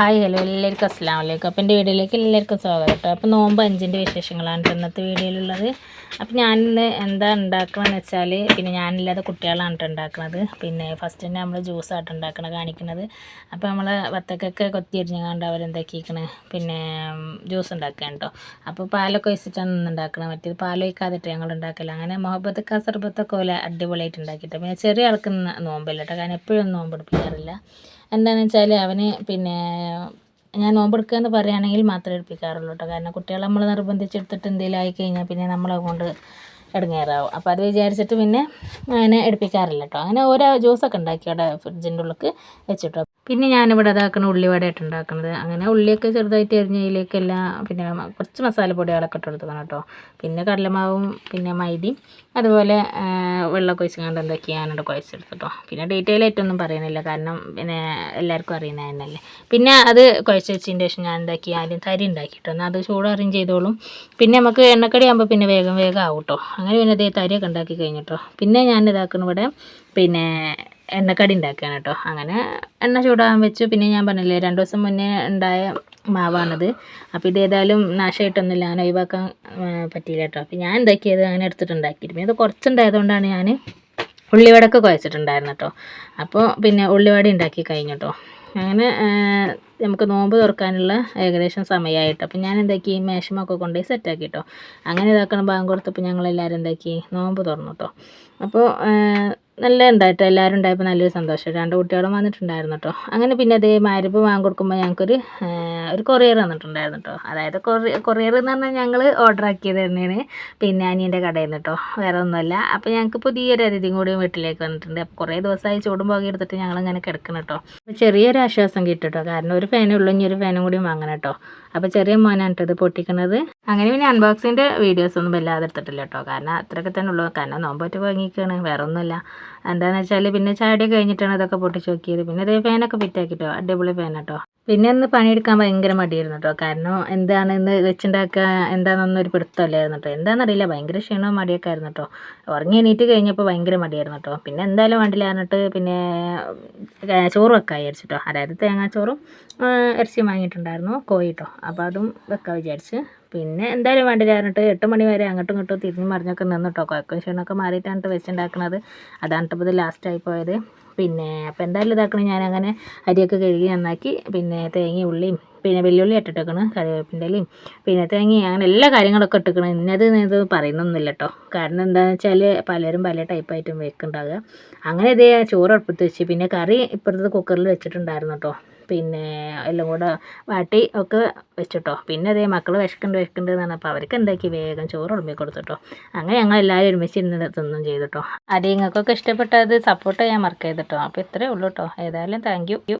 Hi hello എല്ലാവർക്കും അസ്സാം വലൈക്കും അപ്പം എന്റെ വീഡിയോയിലേക്ക് എല്ലാവർക്കും സ്വാഗതം കേട്ടോ. അപ്പോൾ നോമ്പ് അഞ്ചിന്റെ വിശേഷങ്ങളാണ് ഇന്നത്തെ വീഡിയോയിലുള്ളത്. അപ്പോൾ ഞാനിന്ന് എന്താ ഉണ്ടാക്കണമെന്ന് വെച്ചാൽ പിന്നെ ഞാനില്ലാതെ കുട്ടികളാണ് ട്ടോ ഉണ്ടാക്കുന്നത് പിന്നെ ഫസ്റ്റ് തന്നെ നമ്മൾ ജ്യൂസായിട്ട് ഉണ്ടാക്കണം കാണിക്കുന്നത് അപ്പോൾ നമ്മൾ വത്തക്കൊക്കെ കൊത്തി അരിഞ്ഞാണ്ട് അവരെന്താക്കിക്കണ്? പിന്നെ ജ്യൂസ് ഉണ്ടാക്കുകയാണ് കേട്ടോ. അപ്പോൾ പാലൊക്കെ ഒഴിച്ചിട്ടാണ് ഇന്ന് ഉണ്ടാക്കുന്നത് മറ്റേത് പാലൊഴിക്കാതിട്ട് ഞങ്ങൾ ഉണ്ടാക്കില്ല അങ്ങനെ മുഹബത്ത് കസർബത്തൊക്കെ പോലെ അടിപൊളിയായിട്ട് ഉണ്ടാക്കിയിട്ട് പിന്നെ ചെറിയ ആൾക്ക് നോമ്പില്ല കാരണം എപ്പോഴും നോമ്പ് എടുപ്പിക്കാറില്ല. എന്താണെന്ന് വെച്ചാൽ അവന് പിന്നെ ഞാൻ നോമ്പെടുക്കുക എന്ന് പറയുകയാണെങ്കിൽ മാത്രമേ എടുപ്പിക്കാറുള്ളൂ കേട്ടോ കാരണം കുട്ടികളെ നമ്മൾ നിർബന്ധിച്ചെടുത്തിട്ട് എന്തെങ്കിലും ആയിക്കഴിഞ്ഞാൽ പിന്നെ നമ്മൾ അതുകൊണ്ട് ഇടങ്ങേറാവും. അപ്പോൾ അത് വിചാരിച്ചിട്ട് പിന്നെ അങ്ങനെ എടുപ്പിക്കാറില്ല കേട്ടോ അങ്ങനെ ഓരോ ജ്യൂസൊക്കെ ഉണ്ടാക്കി അവിടെ ഫ്രിഡ്ജിന്റെ ഉള്ളിൽ വെച്ചിട്ടോ പിന്നെ ഞാനിവിടെ ഇതാക്കണ ഉള്ളിവടയായിട്ട് ഉണ്ടാക്കുന്നത് അങ്ങനെ ഉള്ളിയൊക്കെ ചെറുതായിട്ട് എരിഞ്ഞതിലേക്കെല്ലാം പിന്നെ കുറച്ച് മസാലപ്പൊടികളൊക്കെ ഇട്ട് കൊടുത്തതാണ് കേട്ടോ. പിന്നെ കടലമാവും പിന്നെ മൈദയും അതുപോലെ വെള്ളമൊക്കെ ഒഴിച്ച് കണ്ട് എന്തൊക്കെയാണ് ഞാനിവിടെ കുഴച്ചെടുത്തിട്ടോ പിന്നെ ഡീറ്റെയിൽ ആയിട്ടൊന്നും പറയുന്നില്ല കാരണം പിന്നെ എല്ലാവർക്കും അറിയുന്ന തന്നെയല്ലേ. പിന്നെ അത് കുഴച്ച് വെച്ചതിന്റെ ശേഷം ഞാൻ എന്താക്കി ആദ്യം തരി ഉണ്ടാക്കിയിട്ടോ എന്നാൽ അത് ചൂടാറും ചെയ്തോളും. പിന്നെ നമുക്ക് എണ്ണക്കടി ആകുമ്പോൾ പിന്നെ വേഗം വേഗം ആവും കേട്ടോ. അങ്ങനെ പിന്നെ അതേ തരിയൊക്കെ ഉണ്ടാക്കി കഴിഞ്ഞിട്ടോ. പിന്നെ ഞാൻ ഇതാക്കുന്ന ഇവിടെ പിന്നെ എണ്ണക്കടി ഉണ്ടാക്കുകയാണ് കേട്ടോ. അങ്ങനെ എണ്ണ ചൂടാകാൻ വെച്ചു. പിന്നെ ഞാൻ പറഞ്ഞില്ലേ രണ്ട് ദിവസം മുന്നേ ഉണ്ടായ മാവാണത്. അപ്പോൾ ഇത് ഏതായാലും നാശമായിട്ടൊന്നുമില്ല. അങ്ങനെ ഒഴിവാക്കാൻ പറ്റിയില്ല കേട്ടോ. അപ്പോൾ ഞാൻ എന്താക്കിയത്? അങ്ങനെ എടുത്തിട്ടുണ്ടാക്കിയിട്ട് പിന്നെ ഇത് കുറച്ചുണ്ടായതുകൊണ്ടാണ് ഞാൻ ഉള്ളിവടക്ക് കുഴച്ചിട്ടുണ്ടായിരുന്നു കേട്ടോ. അപ്പോൾ പിന്നെ ഉള്ളിവട ഉണ്ടാക്കി കഴിഞ്ഞു കേട്ടോ. അങ്ങനെ നമുക്ക് നോമ്പ് തുറക്കാനുള്ള ഏകദേശം സമയമായിട്ട്. അപ്പോൾ ഞാൻ എന്താക്കി? മേശമൊക്കെ കൊണ്ടുപോയി സെറ്റാക്കി കേട്ടോ. അങ്ങനെ ഇതാക്കണം ബാങ്ക് കൊടുത്തപ്പോൾ ഞങ്ങളെല്ലാവരും എന്താക്കി? നോമ്പ് തുറന്നു കേട്ടോ. അപ്പോൾ നല്ല ഉണ്ടായിട്ടോ എല്ലാവരും ഉണ്ടായപ്പോൾ നല്ലൊരു സന്തോഷം. രണ്ട് കുട്ടികളും വന്നിട്ടുണ്ടായിരുന്നു കേട്ടോ അങ്ങനെ പിന്നെ അതേ മാരിപ്പ് വാങ്ങി കൊടുക്കുമ്പോൾ ഞങ്ങൾക്കൊരു ഒരു കൊറിയർ വന്നിട്ടുണ്ടായിരുന്നു കേട്ടോ അതായത് കൊറിയർ കൊറിയർ എന്ന് പറഞ്ഞാൽ ഞങ്ങൾ ഓർഡർ ആക്കിയത് തന്നെയാണ്. പിന്നെ അനിയന്റെ കടയിൽ നിന്ന് കേട്ടോ വേറെ ഒന്നുമല്ല. അപ്പോൾ ഞങ്ങൾക്ക് പുതിയൊരു അതിഥിയും കൂടി വീട്ടിലേക്ക് വന്നിട്ടുണ്ട്. അപ്പോൾ കുറേ ദിവസമായി ചൂടും പോകി എടുത്തിട്ട് ഞങ്ങളിങ്ങനെ കിടക്കണം കേട്ടോ ചെറിയൊരു ആശ്വാസം കിട്ടും കേട്ടോ കാരണം ഒരു ഫാനേ ഉള്ളൂ ഇനി ഒരു ഫാനും കൂടി വാങ്ങണം കേട്ടോ അപ്പോൾ ചെറിയ മോനാണ് ഇത് പൊട്ടിക്കണത്. അങ്ങനെ പിന്നെ അൺബോക്സിന്റെ വീഡിയോസ് ഒന്നും വല്ലാതെ എടുത്തിട്ടില്ല കേട്ടോ കാരണം അത്രയൊക്കെ തന്നെ ഉള്ളൂ. കാരണം നോമ്പോറ്റ് വാങ്ങിക്കുകയാണ് വേറെ ഒന്നുമില്ല എന്താണെന്ന് വെച്ചാൽ പിന്നെ ചാടി കഴിഞ്ഞിട്ടാണ് ഇതൊക്കെ പൊട്ടിച്ച് നോക്കിയത്. പിന്നെ ഇതേ ഫാനൊക്കെ ഫിറ്റാക്കിട്ടോ അടിപൊളി ഫാൻ കേട്ടോ പിന്നെ ഒന്ന് പണിയെടുക്കാൻ ഭയങ്കര മടിയായിരുന്നു കേട്ടോ കാരണം എന്താണ് ഇന്ന് വെച്ചുണ്ടാക്കുക എന്താണെന്നൊന്നും ഒരു പിടുത്തമല്ലായിരുന്നു കേട്ടോ എന്താണെന്നറിയില്ല ഭയങ്കര ക്ഷീണവും മടിയൊക്കെ ആയിരുന്നു കേട്ടോ ഉറങ്ങി എണീറ്റ് കഴിഞ്ഞപ്പോൾ ഭയങ്കര മടിയായിരുന്നു കേട്ടോ പിന്നെ എന്തായാലും വണ്ടിയിൽ പറഞ്ഞിട്ട് പിന്നെ ചോറ് വെക്കാൻ വിചാരിച്ചിട്ടോ അതായത് തേങ്ങാച്ചോറും ഇറച്ചിയും വാങ്ങിയിട്ടുണ്ടായിരുന്നു കോഴി കേട്ടോ അപ്പോൾ അതും വെക്കാൻ വിചാരിച്ച്. പിന്നെ എന്തായാലും വേണ്ടില്ല പറഞ്ഞിട്ട് എട്ട് മണി വരെ അങ്ങോട്ടും ഇങ്ങോട്ടും തിരിഞ്ഞ് മറിഞ്ഞൊക്കെ നിന്നിട്ടോ കുഴക്കും ക്ഷീണമൊക്കെ മാറിയിട്ടാണ് വെച്ചുണ്ടാക്കുന്നത് അതാണ് ഇപ്പോൾ ഇത് ലാസ്റ്റായി പോയത്. പിന്നെ അപ്പോൾ എന്തായാലും ഇതാക്കണം. ഞാൻ അങ്ങനെ അരിയൊക്കെ കഴുകി നന്നാക്കി പിന്നെ തേങ്ങയും ഉള്ളിയും പിന്നെ വെല്ലുള്ളി ഇട്ടിട്ടേക്കണ് കറിവേപ്പിന്റെ ഇലയും പിന്നെ തേങ്ങ അങ്ങനെ എല്ലാ കാര്യങ്ങളൊക്കെ ഇട്ടിക്കണം. ഇന്നത് ഇത് പറയുന്നൊന്നുമില്ല കേട്ടോ കാരണം എന്താണെന്ന് വെച്ചാൽ പലരും പല ടൈപ്പ് ടൈപ്പായിട്ടും വെക്കുന്നുണ്ടാവുക. അങ്ങനെ ഇതേ ചോറ് അടുപ്പത്ത് വെച്ച് പിന്നെ കറി ഇപ്പുറത്തെ കുക്കറിൽ വെച്ചിട്ടുണ്ടായിരുന്നു കേട്ടോ പിന്നെ എല്ലാം കൂടെ വാട്ടി ഒക്കെ വെച്ചിട്ടോ പിന്നെ അതേ മക്കൾ വിശക്കുണ്ട് വിശക്കുണ്ട് എന്ന് പറഞ്ഞപ്പോൾ അവർക്ക് എന്താക്കി? വേഗം ചോറ് ഉടമ്പി കൊടുത്തിട്ടോ അങ്ങനെ ഞങ്ങൾ എല്ലാവരും ഒരുമിച്ച് ഇരുന്ന് തിന്നും ചെയ്തിട്ടോ അത് നിങ്ങൾക്കൊക്കെ ഇഷ്ടപ്പെട്ടത് സപ്പോർട്ട് ചെയ്യാൻ മറക്കരുത് കേട്ടോ അപ്പോൾ ഇത്രയേ ഉള്ളൂ കേട്ടോ ഏതായാലും താങ്ക് യു